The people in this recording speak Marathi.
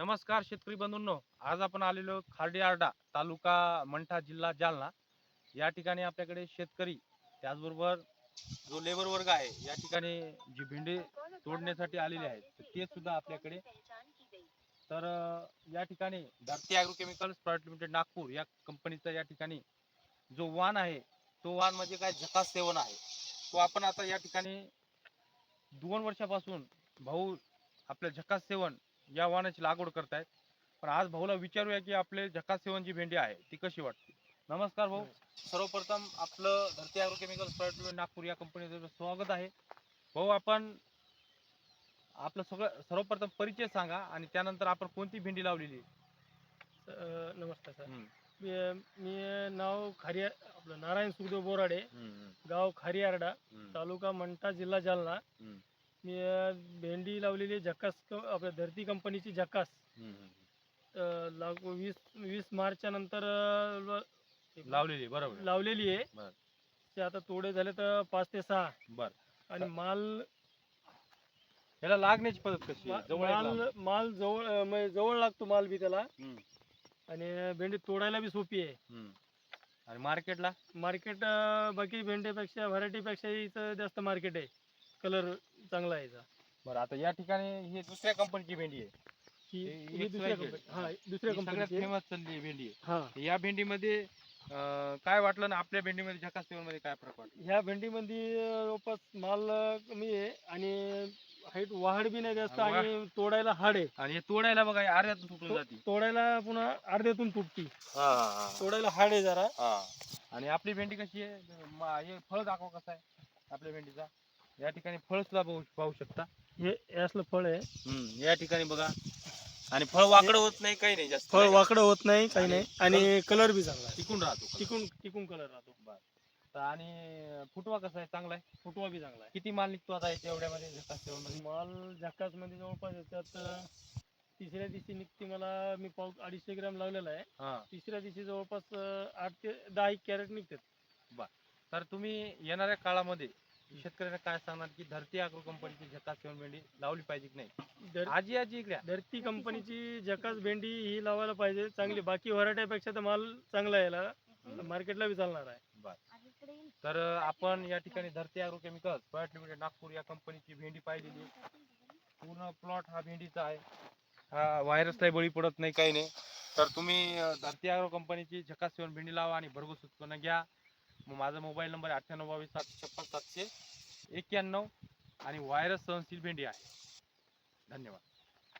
नमस्कार शेतकरी बंधूंनो आज आपण आलेलो खार्डी आरडा तालुका मंठा जिल्हा जालना. या ठिकाणी आपल्याकडे शेतकरी त्याचबरोबर जो लेबर वर्ग आहे या ठिकाणी जी भेंडी तोडण्यासाठी आलेले आहेत ते सुद्धा आपल्याकडे. तर अं, या ठिकाणी धरती ॲग्रोकेमिकल्स प्रायव्हेट लिमिटेड नागपूर या कंपनीचा या ठिकाणी जो वाण आहे तो वाण म्हणजे काय? झकास सेवन आहे. तो आपण आता या ठिकाणी दोन वर्षापासून भाऊ आपल्या झकास सेवन या वाहनाची लागवड करतायत. पण आज भाऊला विचारूया की आपले झकास सेवन जी भेंडी आहे ती कशी वाटते? नमस्कार भाऊ. सर्वप्रथम आपलं धरती ॲग्रोकेमिकल्स प्रायव्हेट लिमिटेड नागपूर या कंपनीचं स्वागत आहे. भाऊ आपण आपलं सगळं सर्वप्रथम परिचय सांगा आणि त्यानंतर आपण कोणती भेंडी लावलेली? अ, नमस्कार सर. मी मी नाव खारिया आपलं नारायण सुखदेव बोराडे. गाव खारियारडा तालुका मंठा जिल्हा जालना. मी भेंडी लावलेली झकास क- आपल्या धरती कंपनीची झकास हम्म. अ, वीस वीस मार्चच्या नंतर अ, ल- लावलेली आहे, बरोबर आहे. लावलेली आहे बरं. ते आता तोडे झाले तर पाच ते सहा बर आणि माल याला लागण्याची पद्धत कशी आहे? जवळ आहे माल लांब? माल जवळ अ, म्हणजे जवळ लागतो माल बी त्याला हम्म, आणि भेंडी तोडायला बी सोपी आहे हम्म. आणि मार्केटला मार्केट बाकी भेंडीपेक्षा व्हरायटीपेक्षा इथं जास्त मार्केट आहे कलर चांगला आहे याचा. बरं आता या ठिकाणी ही दुसऱ्या कंपनीची भेंडी आहे. ही हे- ही हे दुसऱ्या XYZ. कंपनी हा दुसऱ्या ही सगळ्यात कंपनीची आहे. फेमस चालली भेंडी. आहे हा. या भेंडीमध्ये अं, काय वाटलं ना आपल्या भेंडीमध्ये झकासमध्ये काय फरक वाटला? ह्या भेंडीमध्ये अं, जवळपास माल अं, कमी आहे आणि हाईट वाढ बी नाही जास्त वाढ- आणि तोडायला हाड आहे. आणि हे तोडायला बघा हे अर्ध्यातून तुटून तो- जाते. तोडायला पुन्हा अर्ध्यातून तुटती. तोडायला हाड आहे जरा. आणि आपली भेंडी कशी आहे? म- हे फळ दाखवा कसं आहे आपल्या भेंडीचा. या ठिकाणी फळ सुद्धा पाहू पाहू शकता. हे हे असलं फळ आहे. हम्म, या ठिकाणी बघा. आणि फळ वाकडं होत नाही काही नाही जास्त फळ वाकडं होत नाही काही नाही. आणि कलर बी चांगला आहे. टिकून राहतो. टिकून टिकून कलर राहतो. तर आणि फुटवा कसा आहे? चांगला आहे? फुटवा बी चांगला आहे. किती माल निघतो आता याच्या एवढ्यामध्ये झकास? माल जकासमध्ये जवळपास अं, तिसऱ्या दिवशी निघते मला मी पाव अडीचशे ग्रॅम लावलेला आहे. हा. तिसऱ्या दिवशी जवळपास अं, आठ ते दहा एक कॅरेट निघतात. तर तुम्ही येणाऱ्या काळामध्ये शेतकऱ्यांना काय सांगणार की धरती अॅग्रो कंपनीची झकास सेवन भेंडी लावली पाहिजे की नाही? धर- आजी आजी इकडे या. धरती कंपनीची जकास भेंडी ही लावायला पाहिजे चांगली. बाकी व्हरायटीपेक्षा तर माल चांगला आहे याला. मार्केटला बी चालणार आहे. तर अं, आपण या ठिकाणी Dharti agro chemicals private limited Nagpur या कंपनीची भेंडी पाहिलेली. पूर्ण प्लॉट हा भेंडीचा आहे. हा व्हायरसलाही बळी पडत नाही काही नाही. तर तुम्ही अं, धरती अॅग्रो कंपनीची झकास सेवन भेंडी लावा आणि भरघोस उत्पन्न घ्या. माझा मोबाईल नंबर अठ्ठ्याण्णव बावीस सात छप्पन सातशे एक्क्याण्णव आणि व्हायरस सहनशील भेंडी आहे. धन्यवाद.